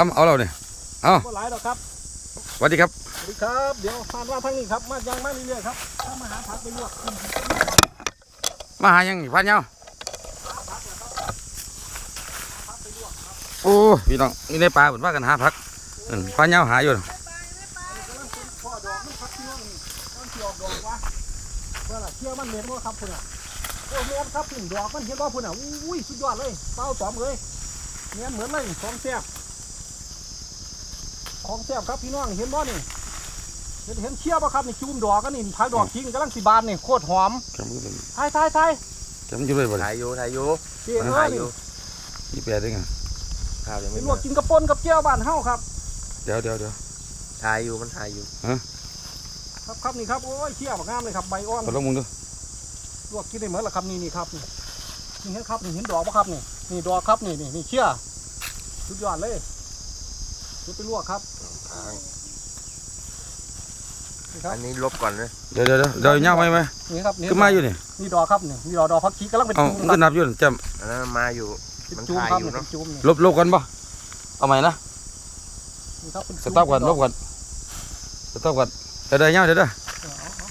ทำเอาเราเนี่ยเอาก็หลายดอกครับสวัสดีครับสวัสดีครับ เดี๋ยวผ่านว่าทางนี้ครับ มายังมาเรื่อยๆครับถ้ามาหาผักไปลวกกินมาหายังพันเนาโอ้พี่น้องนี่ในป่าผมว่ากันหาพักอืมพันเนาหาอยู่น่ะพ่อดอกมันพักที่ว่านี่มันสิออกดอกวะเมื่อไหร่เชื่อมันเม็ดว่าครับพุ่นอะโอ้เม็ดครับพุ่นดอกมันเห็นว่าพุ่นอะอุ้ยสุดยอดเลยเป้าตอมเลยเม็ดเหมือนเลยของแซ่บ ของแซ่บครับพี่น้องเห็นบ่นี่เห็นเห็นเชี่ยป่ะครับนี่จุ่มดอกก็นี่พักดอกทิ้งกำลังสิบานนี่โคตรหอมจำมันทายทายทายจำอยู่เลยบ่ได้ถ่ายอยู่ถ่ายอยู่เจ๋งเลถ่ายยอยู่ยี่แปดได้ไงข้าวยังไปไม่ลวมากกินกระปนกับเจียวบ้านเฮาครับ เดี๋ยวเดี๋ยวเดี๋ยวถ่ายอยู่มันถ่ายอยู่ครับครับนี่ครับโอ้ยเชี่ยบักงามเลยครับใบอ่อนขอลงมึงดูลวกกินได้เหมือนละครับนี่นี่ครับนี่นี่เห็นครับนี่เห็นดอกปะครับนี่นี่ดอกครับนี่นี่นี่เชี่ยสุดยอดเลย เดี๋ยวไปลวกครับนี่ครับอันนี้ลบก่อนเลยเดี๋ยวเดี๋ยวเดี๋ยวเดี๋ยวเงาไหมไหมนี่ครับนี่ขึ้นมาอยู่นี่นี่ดอกครับนี่นี่ดอกดอกพักชีกำลังเป็นเอาจุ่มมันคก็รับนับอยู่นี่จอันนั้นมาอยู่เป็นมันจุ่มถ่ายครับอยู่นี่เนอะเป็นจุ่มนี่ำลบลบกันปะเอาใหม่นะนี่ครับเป็นสจุ่มต็อปก่อนลบก่อนสต็อปก่อนเดี๋ยวเดี๋ยวเงาเดี๋ยวเดี๋ยวเอาเอาเอา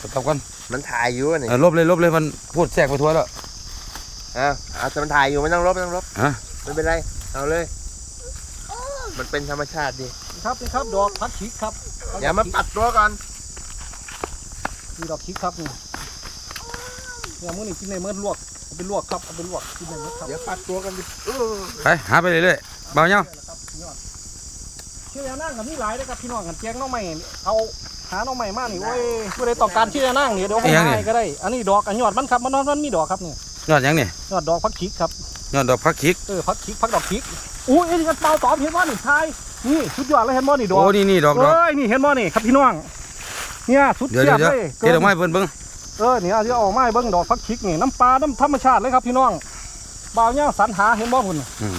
สต็อปก่อนมันถ่ายอยู่นี่เออลบเลยลบเลยมันพูดแทรกไปทั่วแล้วอ้าวเอาแต่มันถ่ายอยู่ไม่ต้องลบไม่ต้องลบฮะไม่เป็นไรเอาเลย มันเป็นธรรมชาติดินี่ครับนี่ครับดอกพักชีครับอย่ามาปัดตัวก่อนนี่ดอกชีครับนี่เนี่ยมื้อนี้กินในมื้อลวกเอาไปลวกครับเอาไปลวกกินในมื้อครับเดี๋ยวปัดตัวกันดิเออไปหาไปเรื่อยๆเบาเงาครับยอดเชื่อนั่งกับนี่หลายนะครับพี่น้องกันแจงน้องใหม่เอาหาน้องใหม่มานี่โอ้ยผู้ใดต้องการเชื่อนั่งนี่เดี๋ยวให้ให้ก็ได้ อันนี้ดอกอันยอดมันครับมันมันมีดอกครับนี่ยอดยังนี่ยอดดอกพักคิกครับยอดดอกพักคิกเออพักคิกพักดอกคิก อุ้ยไอ้นี่กันเปล่าตอบเห็นบ่นี่ทายนี่สุดยอดเลยเห็นบ่นี่ดอกโอ้นี่นี่ดอกดอกเอ้ยนี่เห็นบ่นี่ครับพี่น้องเนี่ยสุดเดี๋ยวเสียเดี๋ยวบเดี๋ยวเลยเดี๋ยวดอกไม้เบิ่งเบิ่งเออเนี่ยเอาที่เอาไม้เบิ้งดอกพักคิกนี่น้ำปลาน้ำธรรมชาติเลยครับพี่น้องบ่าวเนี่ยสรรหาเห็นบ่พุ่นอืม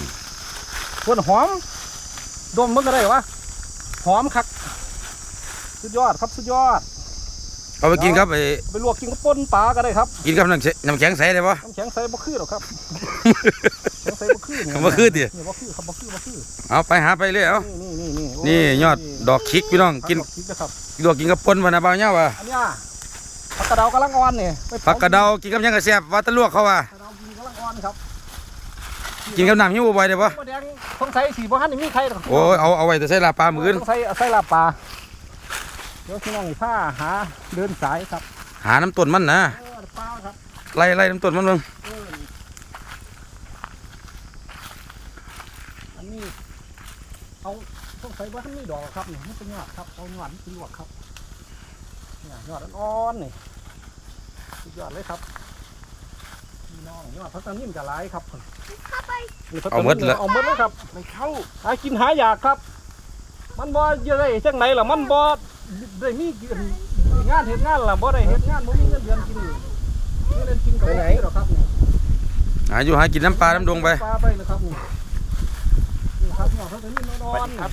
ส่วนหอมดมมันก็ได้วะหอมคักสุดยอดครับสุดยอด เอาไปกินครับไอ้เอาไปลวกกินกับป่นปลาก็ได้ครับกินกับน้ำแข็งน้ำแข็งใสได้ปะน้ำแข็งใส่บ่คือหรอกครับน้ำแข็งใส่บ่คือนี่บ่คือดินี่บ่คือครับบ่คือบ่คือเอาไปหาไปเลยเอานี่นี่นี่โนี่ยอดดอกคิกพี่น้องกินดอกคิกนะครับดอกกินกับปนวะนะเบาเงาว่ะอันเนี้ยผักกระเดากำลังอ่อนนี่ไปผผักกระเดากินกับหยังกระแซบว่าแตะลวกเขาว่ะผักกระเดากินกำลังอ่อนครับกินกับน้ำหิวบ่อยได้ปะโอ้แดงสงสัยสีบ่ทันได้มีใครหรอกโอ้ยเอาเอาไว้แต่ใส่ลาปลามืออื่นสงสัยใส่ลาบปลา เดี๋ยวพี่น้องนี่ผ้าหาเดินสายครับหาน้ำต้นมันนะเออปลาครับไล่ไล่น้ำต้นมันเบิ่งเอออันนี้เอาสงสัยว่าท่านมีดอกครับนี่มันเป็นยอดครับเอายอดนี่เป็นลวกครับเนี่ยยอดอ่อนๆนี่สุดยอดเลยครับพี่น้องยอดพักตานิ่มจะหลายครับนี่พักตานิ่เอาหมดเลยครับไม่เข้าหากินหาอยากครับ มันบ่เยอะได้จังไหนล่ะมันบ่ ได้มีงานเฮ็ดงานล่ะบ่ได้เฮ็ดงานบ่มีเงินเดือนกินนี่เงินเดือนกินก็บ่มีหรอกครับนี่หาอยู่หากินน้ำปลาน้ำดงไปปลาไปเลยครับนี่นี่ครับนี่เขาจะนี่นอนๆครับ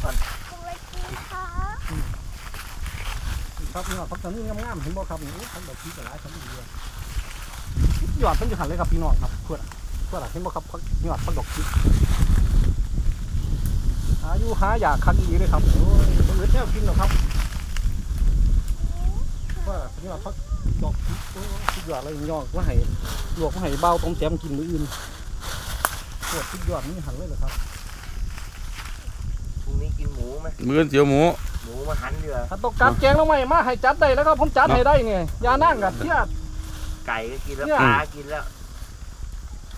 นี่ครับนี่เขาจะนี่งามๆเห็นบ่ครับนี่ทั้งดอกที่ก็หลายทั้งดีเลยยอดเพิ่นอยู่หันเลยครับพี่น้องครับเพื่อนเพื่อนเห็นบ่ครับพักยอดพักดอกที่หาอยู่หาอยากคักอีเลยครับโอ้ยบ่เหลือแนวกินหรอกครับ ว่านี่ว่าพักดอกโอ้สุดยอดเลยยอดว่าให้ลวกว่าให้เบาต้มแจมกินมื้ออื่นปวดสุดยอดนี่หันเลยเหรอครับพรุ่งนี้กินหมูไหมมืออื่นเสียวหมูหมูมาหั่นเดือถ้าต้องการแกงลงมามาให้จัดได้แล้วครับผมจัดให้ได้เนี่ยยานั่งกับเชี่ยไก่ก็กินแล้วเนี่ยปลากินแล้ว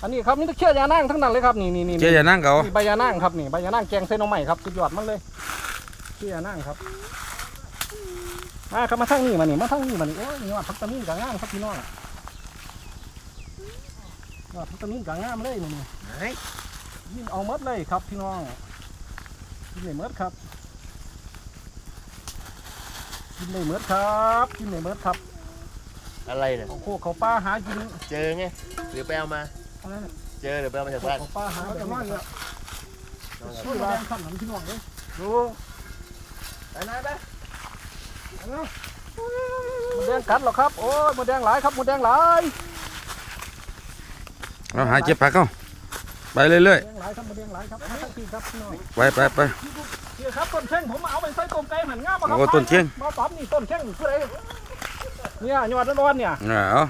อันนี้ครับนี่ตะเคียยานั่งทั้งนั้นเลยครับนี่นี่นี่เจ๊อย่านั่งเขานี่ใบยานั่งครับนี่ใบยานั่งแกงเส้นนมใหม่ครับสุดยอดมันเลยเคียยานั่งครับ มาครับมาทั้งนี้มานี่มาทั้งนี้มานี่โอ้ยนี่ว่าพักตะมีนกับงามครับพี่น้องว่าพักตะมีนกับงามเลยนี่นี่เฮ้ยยิ่งเอาเมดเลยครับพี่น้องกินเลยเมดครับกินเลยเมดครับกินเลยเมดครับ อะไรเนี่ยเอาโคกเขาป้าหากินเจอไงหรือไปเอามาอะไรนะเจอหรือไปเอามาจากโคกบ้านเขาป้าหาแบบนี้ครับช่วยแรงขันหลังพี่น้องเลยดูไปไหนไปห มดแดงกัดหรอครับ โอ้ยมดแดงหลายครับมดแดงหลายเอาหาเจ็บผักเข้าไปเรื่อยเลี้ยงหลายครับมาเลี้ยงหลายครับมาทั้งทีครับพี่น้องๆไปไปไป เดี๋ยวครับต้นแข้งผมเอาไปใส่ต้มไก่หันง่ามมาครับโอ้ต้นเชียงมาปั๊มนี่ต้นแข้งนี่คืออะไรเนี่ยยอดร้อนๆเนี่ยเอา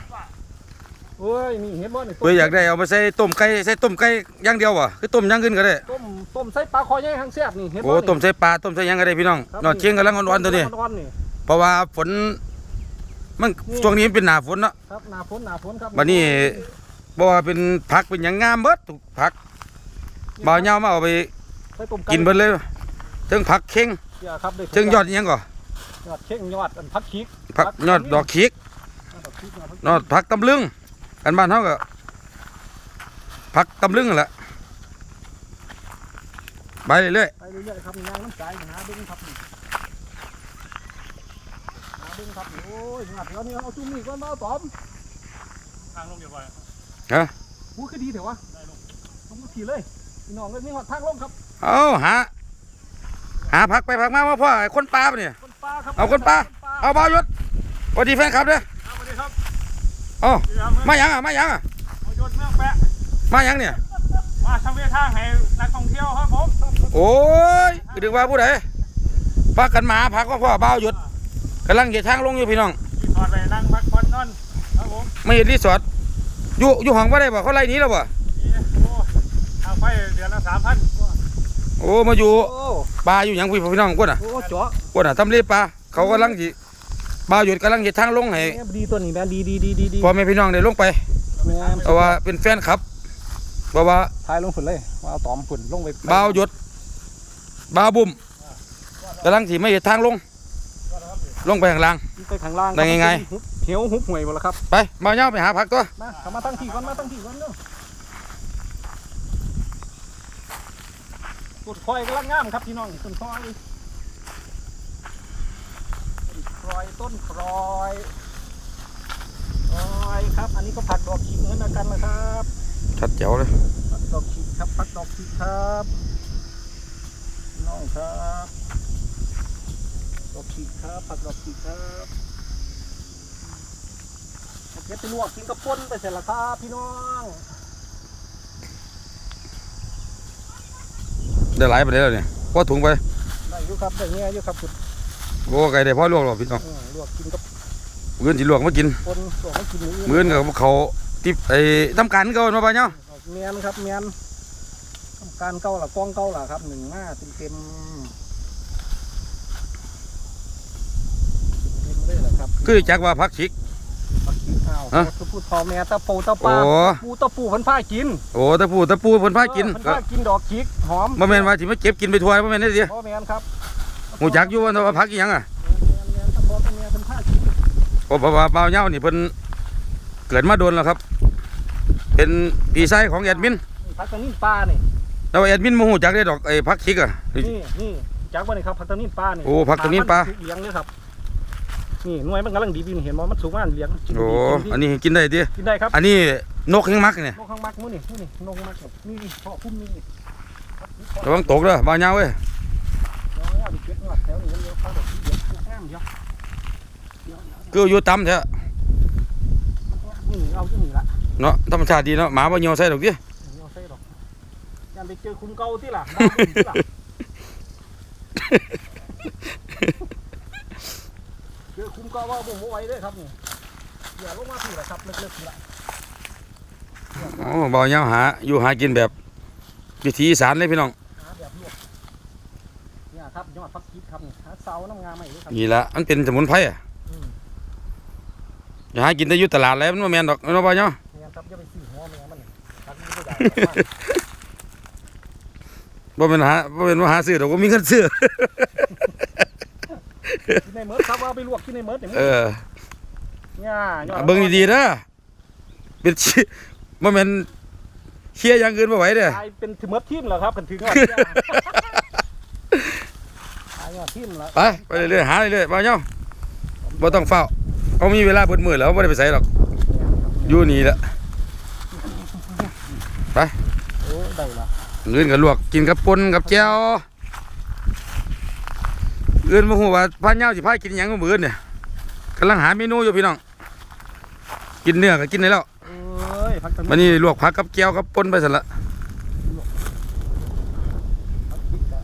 โอ้ยนี่เห็นบ่นี่ต้นเพื่ออยากได้เอาไปใส่ต้มไก่ใส่ต้มไก่อย่างเดียววะคือต้มอย่างอื่นก็ได้ต้มต้มใส่ปลาคอใหญ่ทั้งแซ่บนี่เห็นบ่โอ้ต้มใส่ปลาต้มใส่หยังก็ได้พี่น้องครับ นอนเชียงกำลังอ่อนๆตัวนี้ร้อนๆนี่ ราะว่าฝนมันนี่ช่วงนี้มันเป็นหน้าฝนเนาะครับหน้าฝนหน้าฝนครับบัดนี้บอกว่าเป็นผักเป็นหยังงามเบิดทุกผักบ่าวเหยามาเอาไปใส่ต้มไก่กินเบิดเลยถึงผักเข่งเนี่ยครับได้ถึงยอดอิหยังก่อยอดเข่งยอดอันพักคิกผักยอดดอกขีกยอดดอกคิกยอดพักยอดผักตำลึงกันบ้านเฮาก็ผักตำลึงนั่นแหละไปเรื่อยไปเรื่อยๆครับย่างน้ำใจหาดึงครับ นี่หาดึงครับนี่โอ้ยยอดเดี๋ยวนี้เอาจุ่มนี่ก่อนมาเอาตอมทางลงเดี๋ยวก่อนๆฮะหูคือดีเถอะวะผมก็ขี่เลยพี่น้องเลยนี่หอดทางลงครับเอาหาหาผักไปผักมาว่าพ่อไอ้คนปลาปะเนี่ยคนปลาครับเอาคนปลาเอาบ่าวยศสวัสดีแฟนคลับเด้อครับสวัสดีครับอ๋อสวัสดีครับมาหยังอะมาหยังอะเอายศเมืองแปะมาหยังเนี่ยมาทำเวทางให้นักท่องเที่ยวครับผมโอ้ยดึงว่าผู้ใดพากันมาพักว่าพ่อบ่าวหยุด กำลังเหยียดทางลงอยู่พี่น้องที่ถอดไปนั่งพักผ่อนนอนครับผมไม่เห็นรีสอร์ทอยู่อยู่ห้องว่าได้บ่เขาไล่หนี้แล้วบ่นี่โอ้ทางไฟเดือนละสามพันโอ้มาอยู่ โอ้ปลาอยู่หยังพี่พี่น้องกวนอะโหเจาะกวนอะทำเลปลาเขากำลังสิบ่าวหยุดกำลังเหยียดทางลงให้แม่ดีตัวนี้แม่ดีดีดีดีดีพ่อแม่พี่น้องได้ลงไปแม่เพราะว่าเป็นแฟนคลับเพราะว่า ทายลงฝุ่นเลยว่าเอาตอมฝุ่นลงไปบ่าวหยุดบ่าวบุ่มกำลังสิไม่เหยียดทางลง ลงไปข้างล่าง ไปข้างล่างได้ไงหุบเหี่ยวหุบห่วยหมดแล้วครับ ไปบ่าวเหย้าไปหาผักตัว มาเข้ามาตั้งที่ก่อนมาตั้งที่ก่อนเนาะต้นคอยกำลังงามครับพี่น้องต้นคอยต้นคอยต้นคอยคอยครับ อันนี้ก็ผักดอกขีเงินกันนะครับชัดแจ๋วเลยผักดอกขีครับผักดอกขีครับพี่น้องครับ ดอกขีครับผักดอกขีครับเอาเก็บไปลวกกินกับป่นไปเสร็จแล้วครับพี่น้องได้หลายไปได้แล้วเนี่ยพอถุงไปได้อยู่ครับได้เงี้ยอยู่ครับคุณโอ้ไก่ได้พ่อลวกหรอกพี่น้องเออลวกกินกับมื้ออื่นสิลวกมากินป่นลวกให้กินมื้ออื่นกับเขาติบไอ้ทำการเก่ามาป่ะเนาะเมียนครับเมียนทำการเก้าล่ะกล้องเก้าล่ะครับหนึ่งมาเต็มเต็มเต็มเลยล่ะ ครับคือจักว่าพักชิกผักชีข้าวฮะพูดพ่อแม่ตะปูตะโอ้ปาปูตะปูเพันผ้ากินโอ้ตะปูตะปูเพิ่นพากินเออเพิ่นก็ผ้ากินดอกขิกหอมบ่แม่นว่าสิมาเก็บกินไปทั่วบ่แม่นได้สิพ่อแม่นครับฮู้จักอยู่ว่าพักอีหยังอะแม่นแม่นตะพ่อตะแม่เพิ่นผ้ากินโอ้เพราะว่าเบาเหย้านี่เพิ่นเกิดมาโดนแล้วครับ เป็นพี่ชายของแอดมินนี่ผักตะนิ่นปลานี่แล้วแอดมินบ่ฮู้จักได้ดอกไอ้พักชิกอะ นี่นี่จักว่านี่ครับผักตะนิ่นปลานี่โอ้ผักตะนิ่นปลามัเลี้ยงเลยครับ นี่หน่วยมันกำลังดีวินเห็นบ่มันสูงมากเลี้ยงกินโอ้ดีอันนี้กินได้ติกินได้ครับอันนี้นกแห่งมักเนี่ยนกข้างมักมื้อนี่มื้อนี่นกข้างมักนี่นี่พ่อคุ้มนี่นี่ระวังตกเด้อเบาเหย้าเว้ยเอาเอาดิเก็บงอดแถวนี้เดี๋ยวเข้าดอกที่เดี๋ยวแอมเดี๋ยวเดี๋ยวเดี๋ยวคืออยู่ต่ำแท้นี่เอาที่นี่ละเนาะธรรมชาติดีเนาะหมาบ่เหี่ยวใส่ดอกติเอาใส่ดอกยันไปเจอคุณเก่าที่ล่ะบ้านคุณที่ล่ะเจ อคุณเก่าว่าผมบ่ไหวเด้อครับนี่อย่าลงมาพี่ละครับเลิกๆพี่ละโอ้เบาเหย้าหา อยู่หากินแบบวิถีอีสานเลยพี่น้อง หาแบบลวกเนี่ยครับยอดฟักชีครับนี่หาเสาน้ำงามใหม่ด้วยครับนี่ละมันเป็นสมุนไพรอะอืมอย่าหากินแต่อยู่ตลาดแล้วมันบ่แม่นดอกเนาะเบาเหย้าเนี่ยครับอย่าไปซื้อหัวแมงมันนี่ครับมันไม่ได้บ่เป็นหาบ่เป็นว่าหาซื้อดอกบ่มีเงินซื้อ กินในเมิร์ดครับว่าเอาไปลวกกินในเมิร์ดเนี่ยเออเนี่ยยอเบิ่งดีๆนะเป็นชิบ่แม่นเคียอย่างอื่นบ่ไหวเด้อกลายเป็นถึงเมิร์ดทิมเหรอครับกันถึงยอดเนี่ยตายยอดทิมแล้วไปไปเรื่อยๆหาเรื่อยๆเบาเหย้าบ่ต้องเฝ้าเขามีเวลาเบิดมื้อแล้วบ่ได้ไปไสหรอกอยู่นี่แหละโอ้ได้ละเงินก็ลวกกินกับป่นกับแจ่วเอื่นบ่ฮู้ว่าพาเหย้าสิพากินหยังมื้ออื่นเนี่ยกำลังหาเมนูอยู่พี่น้อง กินเนื้อก็กินได้แล้วเอ้ยพักตรงวันนี้ลวกผักกับแก้วกับป่นไปสั่นละ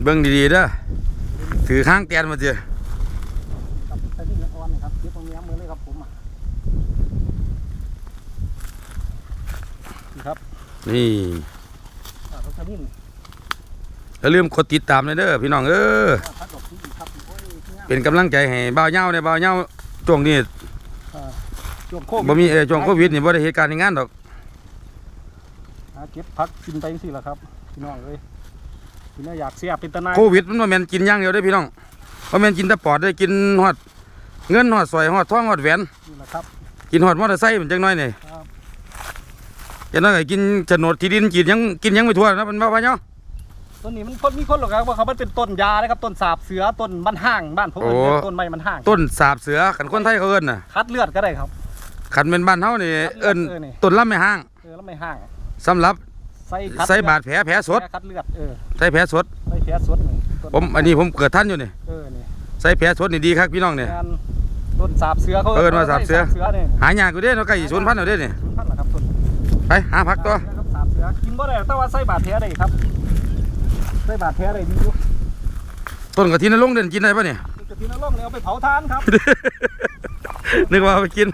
เบิ่งดีๆเด้อถือข้างแกนมาเจอกับตะนิ่งอ่อนนะครับเก็บตรงนี้มือเลยครับผมอะนี่ครับนี่อ่าตะนิ่งอย่าลืมกดติดตามเลยเด้อพี่น้องเออ พัดดอกที่ครับโอ้ยงาม เป็นกำลังใจให้บ่าวเหย้าในบ่าวเหย้าช่วงนี้อ่าช่วงโควิดบ่มีเออช่วงโควิดนี่บ่ได้เหตุการณ์ในงานดอกหาเก็บพักกินไปสิล่ะครับพี่น้องเอ้ยพี่น้องอยากเสียเป็นตะนายโควิดมันบ่แม่นกินอย่างเดียวเด้อพี่น้องบ่แม่นกินแต่ปอดได้กินฮอดเงินฮอดสร้อยฮอดทองฮอดแหวนนี่แหละครับ กินฮอดมอเตอร์ไซค์มันจังน้อยนี่ครับ จังน้อยก็กินโฉนดที่ดินกินหยังกินหยังไม่ทั่วนะมันบ่ว่าเหย้า ต้นนี้มันคนมีคนหรอกครับว่าเขามันเป็นต้นยานะครับต้นสาบเสือต้นบ้านห้างบ้านผมเอิ้นโอ้เรียกต้นไม้มันห้างต้นสาบเสือคันคนไทยเขาเอิ้นน่ะคัดเลือดก็ได้ครับคันเป็นบ้านเฮานี่เอิ้นเออนี่ ต้นลำไม้ห้างเออแล้วไม่ห้างสำหรับใส่คัดใส่บาดแผลแผลสดแผลคัดเลือดเออใส่แผลสด ใส่แผลสดนี่ต้นผมอันนี้ผมเกิดทันอยู่นี่เออนี่ใส่แผลสดนี่ดีครับพี่น้องเนี่ย งานต้นสาบเสือเขาเอิ้นว่าสาบเสือ เสือเนี่ยหายากอยู่เด้เนาะไก่สูนพันธุ์เอาเด้นี่ศูนย์พันเหรอครับต้นไปหาผักตัวครับสาบเสือกินบ่ได้แต่ว่าใส่บาดแผลได้ครับ ใส่บาดแผลได้ดีอยู่ต้นกระถินนรงค์เด่นกินได้ปะเนี่ย กระทินนรงค์เนี่ยเอาไปเผาทานครับ นึกว่าเอาไปกิน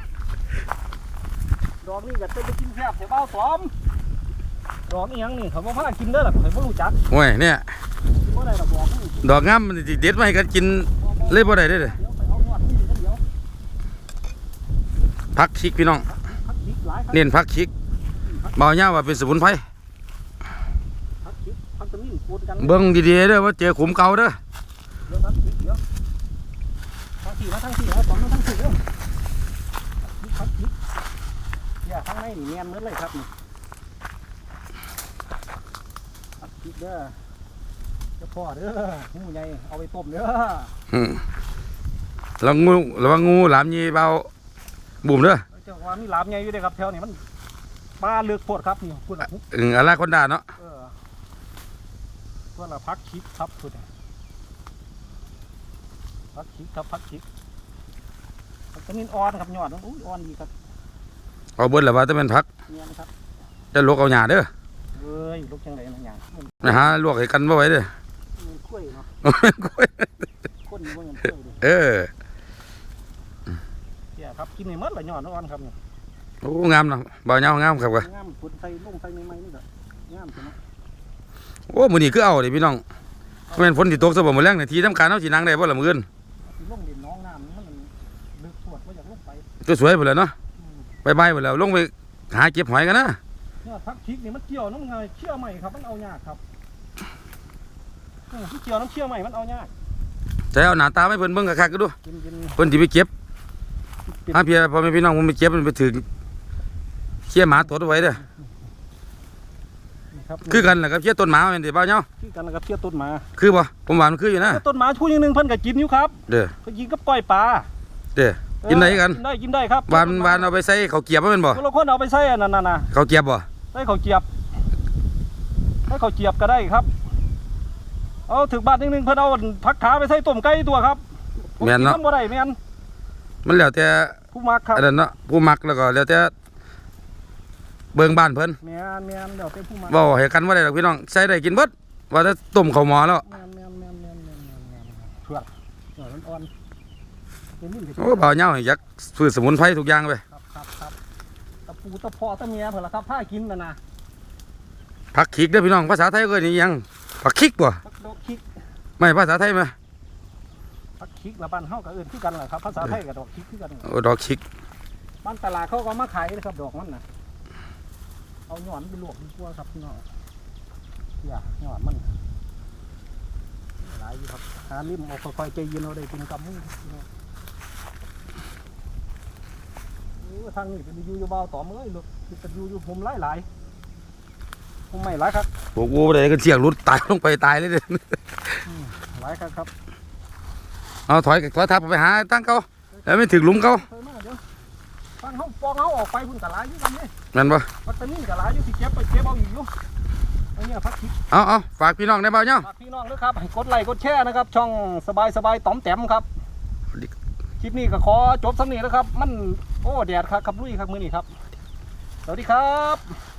ดอกนี่ก็เป็นไปกินแซ่บแถวบ้าวสอมดอกนี่ยังนี่เขาบอกว่ากินเด้อล่ะเขาบ่รู้จักโอ้ยเนี่ย กินบ่ได้ล่ะบอกนี่ดอกงามมันสิเด็ดมาให้กันกินเลยบ่ได้เด้อเดี๋ยวไปเอาหนวดนี่เดี๋ยวผักชิกพี่น้อง พักคิกหลายครับเน้นผักชิกเบาเน่าว่าเป็นสมุนไพร พักคิกพักตะมิ่น ปนกันเบิ่งดีๆเด้อว่าเจอขุมเก่าเด้อเดี๋ยวพักคิกเดี๋ยวทั้งสี่มาทั้งสี่เอาสองมาทั้งสี่เด้อพักคิกอย่าข้างในนี่เนียนเหมือนเลยครับนี่พักคิกเด้อเจะพ่อเด้องูใหญ่เอาไปต้มเด้ออืมระวังงูระวังงูหลามยีเบาบุ่มเด้อเจ้าว่ามีหลามใหญ่อยู่เด้อครับแถวนี้มันปลาเลือกโพดครับนี่พูดละอึ่งอาราคอนดาเนาะเออตัว ละพักคิกครับพูดน่ะพักคิกครับพักคิกพักตะมิ่นอ่อนครับยอดอุ้ยอ่อนดีครับเอาเบิดแล้วว่าจะเป็นผักเนี่ยนะครับจะลวกเอาหญ้าเด้อเอ้ยลูกจังไรนะอย่างมันนะฮะลวกให้กันบ่ไหว้เด้อมันกล้วยเนาะคนนี่มันกล้วยดิเออเนี่ยครับกินในมดละยอดอ่อนครับเนี่ยโอ้งามเนาะเบาเน่างามครับว่ะงามขุดใส่ลงใส่ใหม่ๆนี่ก็งามใช่ไหม โอ้มื้อนี้คือเอาเด้พี่น้องแม่นฝนสิตกซะบ่มื้อแรงนี่ทีสำคัญเฮาสินั่งได้บ่ล่ะมื้ออื่นสิลงดินน้องน้ำนี่มันลึกปวดว่าอยากลงไปก็สวยพุ่นแหล้วเนาะบายๆพุ่นแล้วลงไปหาเก็บหอยกันนะเนี่ยพักคิกนี่มันเกี่ยวน้ำไงเชี่ยวใหม่ครับมันเอายากครับเออที่เกี่ยวน้ำเชี่ยวใหม่มันเอายากแต่เอาหน้าตาให้เพิ่นเบิ่งคักๆก็ดูกินกินเพิ่นสิไปเก็บปิดหาเพียพ่อแม่พี่น้องผมไปเก็บมันไปถึงเคี่ยหมาตดเอาไว้เด้อ ครับคือกันแหละครับเคี่ยต้นหมาแม่นเด้บ่าวเหย้าคือกันแล้วก็เชี่ยวต้นหมาคือบ่ผมว่ามันคืออยู่นะต้นหมาชูอย่างหนึ่งเพิ่นก็กินอยู่ครับเด้อ เพิ่นกินกับก้อยปลาเด้อ กินได้กัน กินได้กินได้ครับวานวานเอาไปใส่ข้าวเกรียบบ่แม่นบ่คนละคนเอาไปใส่อันนั้นน่ะนะข้าวเกรียบบ่ใส่ข้าวเจียบใส่ข้าวเจียบก็ได้ครับ เอาถึงบ้านนิดนึงเพิ่นเอาผักขาไปใส่ต้มไก่ตัวครับแม่นเนาะผกิบ่ได้แม่นมันแล้วแต่ผู้มักครับอันนั้นเนาะผู้มักแล้วก็แล้วแต่ เบิ่งบ้านเพิ่นแม่นแม่นเดี๋ยวเป็นผู้มักเว้าให้กันบ่ได้ดอกพี่น้องใส่ได้กินเบิดว่าแต่ต้มข้าวหม้อแล้วแม่นแม่นแม่นแม่นแม่นแม่นแม่นเผือกหน่อยอ่อนๆเป็นนิ่มเด็กโอ้บ่าวเหย้าอยากพืชสมุนไพรทุกอย่างไปครับครับครับตะปูตะพอตะเมียเพิ่นล่ะครับผ้ากินน่ะนะผักขิกเด้อพี่น้องภาษาไทยก็นี่ยังผักขิกบ่ผักดอกคิกไม่ภาษาไทยไหมผักคิกละบ้านเฮาก็เอิ้นคือกันแหละครับภาษาไทยกับดอกคิกคือกัน โอ้ดอกขิกบ้านตลาดเขาก็เอามาขายนะครับดอกมันน่ะ เอาหย่อนไปลวกดีกว่าครับพี่น้องอย่าหย่อนมันหลายอยู่ครับหาริมเอาค่อยๆใจเย็นเอาได้เป็นกำมือพี่น้องโอ้ทางนี้เป็นอยู่อยู่เบาต่อมเอ้ยลูกเป็นอยู่อยู่ผมหลายหลายๆผมไม่หลายครับโอ้โหบ่ได้ก็เสียงรุดตายลงไปตายเลยเด้อหลายครับครับ เอาถอยถอยทับไปหาตั้งเขาแล้วไม่ถึงหลุมเขา ฟังเขาปองเขาออกไปพุ่นกะหลายอยู่กันนี่นั่นบ่วัตถุนี่กะหลายอยู่สิเก็บไปเก็บเอาอีกอยู่ไอ้เนี่ยพักคิดเอาเอาฝากพี่น้องได้เปล่าเนาะฝากพี่น้องด้วยครับให้กดไลค์กดแชร์นะครับ ช่องสบายสบายๆต๋อมแต้มครับสวัสดีคลิปนี้ก็ขอจบสำนีแล้วครับ มันโอ้แดดครับขับลุยครับมือนี้ครับ สวัสดีครับ